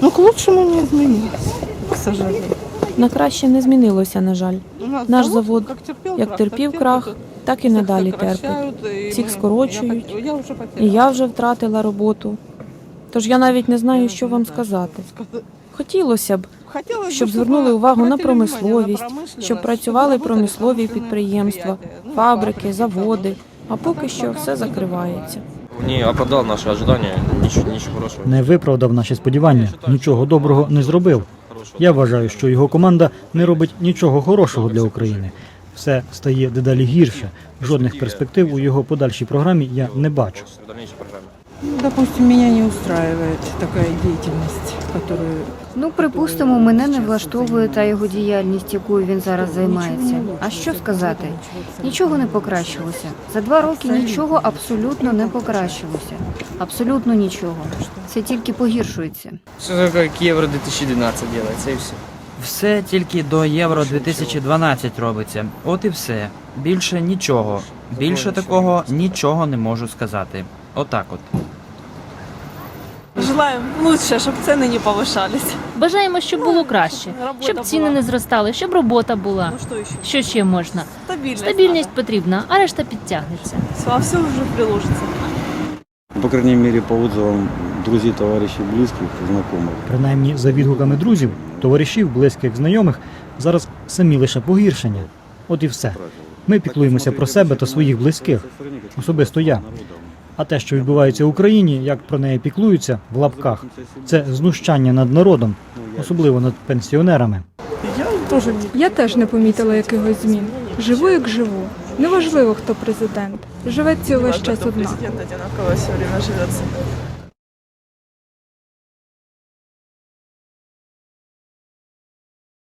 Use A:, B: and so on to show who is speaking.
A: Ну, к лучшему не изменилось, к сожалению.
B: На краще не змінилося, на жаль.
A: У нас
B: Наш завод
A: как терпел
B: Як
A: крах,
B: терпів
A: так
B: крах,
A: терпит.
B: так і
A: Всех
B: надалі терпить.
A: сокращают, и
B: Всіх
A: мы-
B: скорочують.
A: Я, хот- я уже
B: І
A: потеряла.
B: я вже втратила роботу. Тож я навіть не знаю, що вам сказати. Хотілося б,
A: Хотелось бы,
B: щоб
A: чтобы
B: звернули увагу на
A: обратили внимание
B: промисловість,
A: промышленность,
B: щоб
A: чтобы
B: працювали
A: работали
B: промислові
A: промышленные
B: підприємства,
A: предприятия, ну,
B: фабрики,
A: фабрики,
B: заводи. А
A: А
B: поки
A: так
B: що
A: пока
B: все
A: все
B: закривається.
C: Не оправдав наші ожидания, нічого, нічого хорошого.
D: Не виправдав наші сподівання, нічого доброго не зробив. Я вважаю, що його команда не робить нічого хорошого для України. Все стає дедалі гірше. Жодних перспектив у його подальшій програмі я не бачу.
E: Ну, Допустим, мене не устраивает такая деятельность, которую
F: Ну, припустимо, мене не влаштовує та його діяльність, якою він зараз займається. А що сказати? Нічого не покращилося. За два роки нічого абсолютно не покращилося. Абсолютно нічого. Це тільки погіршується.
G: Все как Євро 2012 делается, і все.
H: Все тільки до Євро 2012 робиться. От і все. Більше нічого. Більше такого нічого не можу сказати. Отак от.
I: Желаем лучше, щоб ціни не повишались.
J: Бажаємо, щоб було краще, щоб ціни не зростали, щоб робота була.
I: Ну що ще?
J: Можна?
I: Стабільність.
J: Стабільність потрібна, а решта підтягнеться.
I: А все вже приложиться.
K: По крайней мере, по отзывам друзей, товарищей, близких, знакомых.
D: Принаймні, за відгуками друзів, товаришів, близьких, знайомих, зараз самі лише погіршення. От і все. Ми піклуємося про себе та своїх близьких, особисто я. А те, що відбувається в Україні, як про неї піклуються в лапках, це знущання над народом, особливо над пенсіонерами.
A: Я
L: теж не помітила якихось змін. Живу як живу. Неважливо, хто президент. Живеться увесь час
I: Важно,